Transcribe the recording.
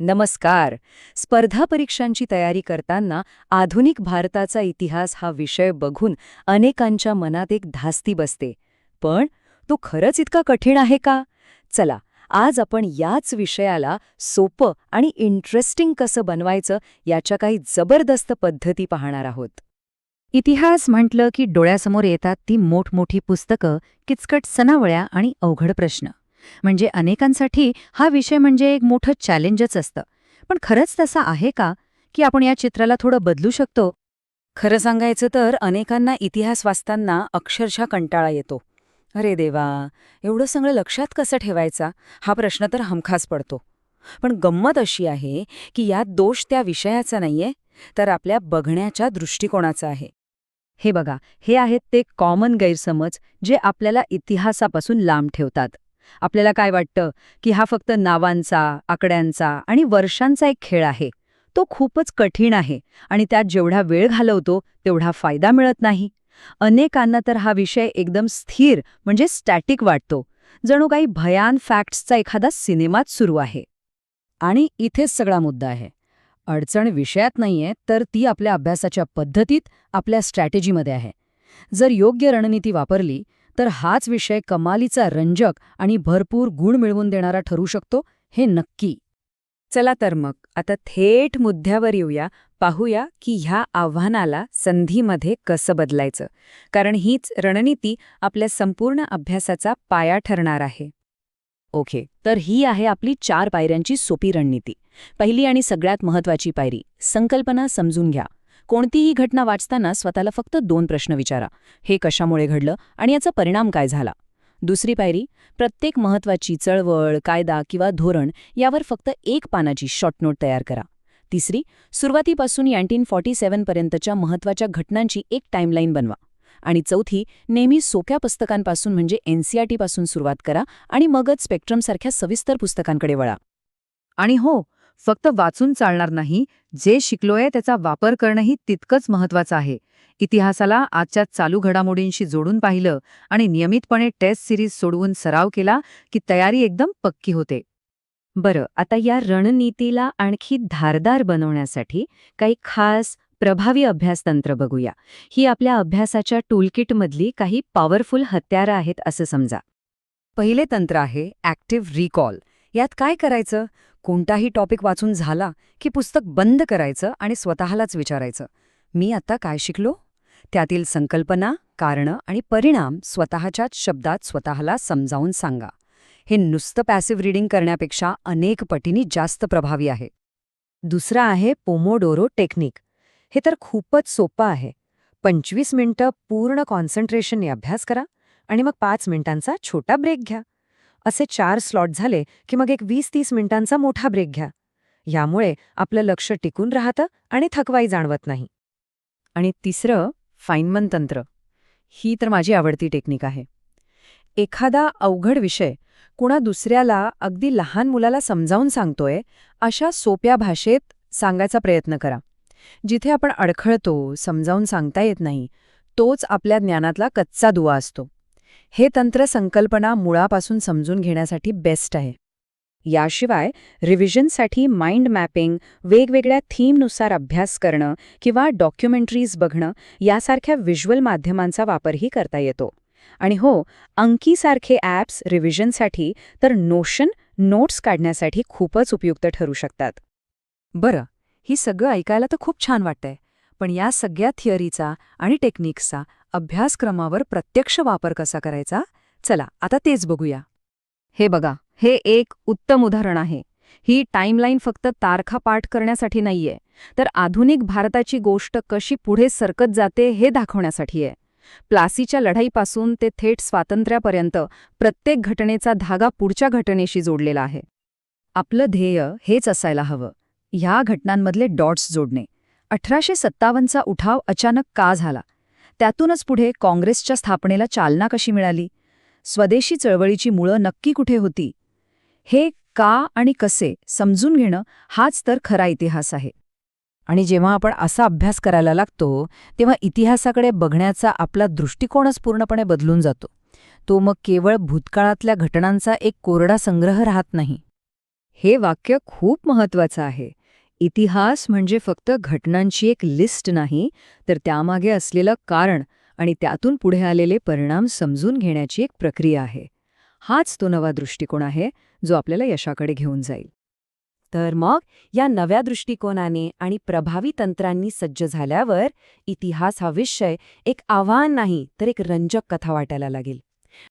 नमस्कार. स्पर्धा परीक्षांची तयारी करताना आधुनिक भारताचा इतिहास हा विषय बघून अनेकांच्या मनात एक धास्ती बसते. पण तो खरंच इतका कठीण आहे का? चला आज आपण याच विषयाला सोपं आणि इंटरेस्टिंग कसं बनवायचं याच्या काही जबरदस्त पद्धती पाहणार आहोत. इतिहास म्हटलं की डोळ्यासमोर येतात ती मोठमोठी पुस्तकं किचकट सनावळ्या आणि अवघड प्रश्न. म्हणजे अनेकांसाठी हा विषय म्हणजे एक मोठं चॅलेंजच असतं. पण खरंच तसा आहे का? की आपण या चित्राला थोडं बदलू शकतो? खरं सांगायचं तर अनेकांना इतिहास वाचताना अक्षरशः कंटाळा येतो. अरे देवा एवढं सगळं लक्षात कसं ठेवायचा? हा प्रश्न तर हमखास पडतो. पण गंमत अशी आहे की यात दोष त्या विषयाचा नाहीये तर आपल्या बघण्याच्या दृष्टिकोनाचा आहे. हे बघा हे आहेत ते कॉमन गैरसमज जे आपल्याला इतिहासापासून लांब ठेवतात. आपल्याला काय वाटतं? की हा फक्त नावांचा आकड्यांचा आणि वर्षांचा एक खेळ आहे. तो खूपच कठीण आहे आणि त्यात जेवढा वेळ घालवतो तेवढा फायदा मिळत नाही. अनेकांना तर हा विषय एकदम स्थिर म्हणजे स्टॅटिक वाटतो. जणू काही भयान फॅक्ट्सचा एखादा सिनेमाच सुरू आहे. आणि इथेच सगळा मुद्दा आहे. अडचण विषयात नाहीये तर ती आपल्या अभ्यासाच्या पद्धतीत आपल्या स्ट्रॅटेजीमध्ये आहे. जर योग्य रणनीती वापरली तर हाच विषय कमालीचा रंजक आणि भरपूर गुण मिळवून देणारा ठरू शकतो हे नक्की. चला तर मग आता थेट मुद्द्यावर येऊया पाहूया की ह्या आव्हानाला संधीमध्ये कसं बदलायचं. कारण हीच रणनीती आपल्या संपूर्ण अभ्यासाचा पाया ठरणार आहे. ओके तर ही आहे आपली चार पायऱ्यांची सोपी रणनीती. पहिली आणि सगळ्यात महत्वाची पायरी संकल्पना समजून घ्या. कोणतीही घटना वाचताना स्वतःला फक्त दोन प्रश्न विचारा. हे कशामुळे घडलं आणि याचा परिणाम काय झाला? दुसरी पायरी प्रत्येक महत्वाची चळवळ कायदा किंवा धोरण यावर फक्त एक पानाची शॉर्टनोट तयार करा. तिसरी सुरुवातीपासून नाईन्टीन फॉर्टी सेव्हनपर्यंतच्या महत्त्वाच्या घटनांची एक टाईमलाईन बनवा. आणि चौथी नेहमी सोप्या पुस्तकांपासून म्हणजे एनसीआरटीपासून सुरुवात करा आणि मगच स्पेक्ट्रमसारख्या सविस्तर पुस्तकांकडे वळा. आणि हो फक्त वाचून चालणार नाही जे शिकलोय त्याचा वापर करणंही तितकंच महत्वाचं आहे. इतिहासाला आजच्या चालू घडामोडींशी जोडून पाहिलं आणि नियमितपणे टेस्ट सिरीज सोडवून सराव केला की तयारी एकदम पक्की होते. बरं आता या रणनीतीला आणखी धारदार बनवण्यासाठी काही खास प्रभावी अभ्यासतंत्र बघूया. ही आपल्या अभ्यासाच्या टूलकिटमधली काही पॉवरफुल हत्यारं आहेत असं समजा. पहिले तंत्र आहे ॲक्टिव्ह रिकॉल. यात काय करायचं? कोणताही टॉपिक वाचून झाला की पुस्तक बंद करायचं आणि स्वतःलाच विचारायचं. मी आता काय शिकलो? त्यातील संकल्पना कारणं आणि परिणाम स्वतःच्याच शब्दात स्वतःला समजावून सांगा. हे नुसतं पॅसिव्ह रीडिंग करण्यापेक्षा अनेक पटींनी जास्त प्रभावी आहे. दुसरा आहे पोमोडोरो टेक्निक हे तर खूपच सोपं आहे. पंचवीस मिनिटं पूर्ण कॉन्सन्ट्रेशनने अभ्यास करा आणि मग पाच मिनिटांचा छोटा ब्रेक घ्या. असे चार स्लॉट झाले की मग एक वीस तीस मिनिटांचा मोठा ब्रेक घ्या. यामुळे आपलं लक्ष टिकून राहतं आणि थकवाई जाणवत नाही. आणि तिसरं फाईनमन तंत्र. ही तर माझी आवडती टेक्निक आहे. एखादा अवघड विषय कुणा दुसऱ्याला अगदी लहान मुलाला समजावून सांगतोय अशा सोप्या भाषेत सांगायचा प्रयत्न करा. जिथे आपण अडखळतो समजावून सांगता येत नाही तोच आपल्या ज्ञानातला कच्चा दुवा असतो. हे तंत्र संकल्पना मुळापासून समजून घेण्यासाठी बेस्ट आहे. याशिवाय रिव्हिजनसाठी माइंड मॅपिंग वेगवेगळ्या थीमनुसार अभ्यास करणं किंवा डॉक्युमेंटरीज बघणं यासारख्या व्हिज्युअल माध्यमांचा वापरही करता येतो. आणि हो अंकीसारखे ॲप्स रिव्हिजनसाठी तर नोशन नोट्स काढण्यासाठी खूपच उपयुक्त ठरू शकतात. बरं ही सगळं ऐकायला तर खूप छान वाटतंय पण या सगळ्या थिअरीचा आणि टेक्निक्सचा अभ्यासक्रमावर प्रत्यक्ष वापर कसा करायचा? चला आता तेच बघूया. हे बघा हे एक उत्तम उदाहरण आहे. ही टाईमलाईन फक्त तारखा पाठ करण्यासाठी नाहीये तर आधुनिक भारताची गोष्ट कशी पुढे सरकत जाते हे दाखवण्यासाठी आहे. प्लासीच्या लढाईपासून ते थेट स्वातंत्र्यापर्यंत प्रत्येक घटनेचा धागा पुढच्या घटनेशी जोडलेला आहे. आपलं ध्येय हेच असायला हवं ह्या घटनांमधले डॉट्स जोडणे. अठराशे सत्तावन्नचा उठाव अचानक का झाला? त्यातूनच पुढे काँग्रेसच्या स्थापनेला चालना कशी मिळाली? स्वदेशी चळवळीची मुळं नक्की कुठे होती? हे का आणि कसे समजून घेणं हाच तर खरा इतिहास आहे. आणि जेव्हा आपण असा अभ्यास करायला लागतो तेव्हा इतिहासाकडे बघण्याचा आपला दृष्टिकोनच पूर्णपणे बदलून जातो. तो मग केवळ भूतकाळातल्या घटनांचा एक कोरडा संग्रह राहत नाही. हे वाक्य खूप महत्वाचं आहे. इतिहास म्हणजे फक्त घटनांची एक लिस्ट नाही तर त्यामागे असलेलं कारण आणि त्यातून पुढे आलेले परिणाम समजून घेण्याची एक प्रक्रिया आहे. हाच तो नवा दृष्टिकोन आहे जो आपल्याला यशाकडे घेऊन जाईल. तर मग या नव्या दृष्टिकोनाने आणि प्रभावी तंत्रांनी सज्ज झाल्यावर इतिहास हा विषय एक आव्हान नाही तर एक रंजक कथा वाटायला लागेल.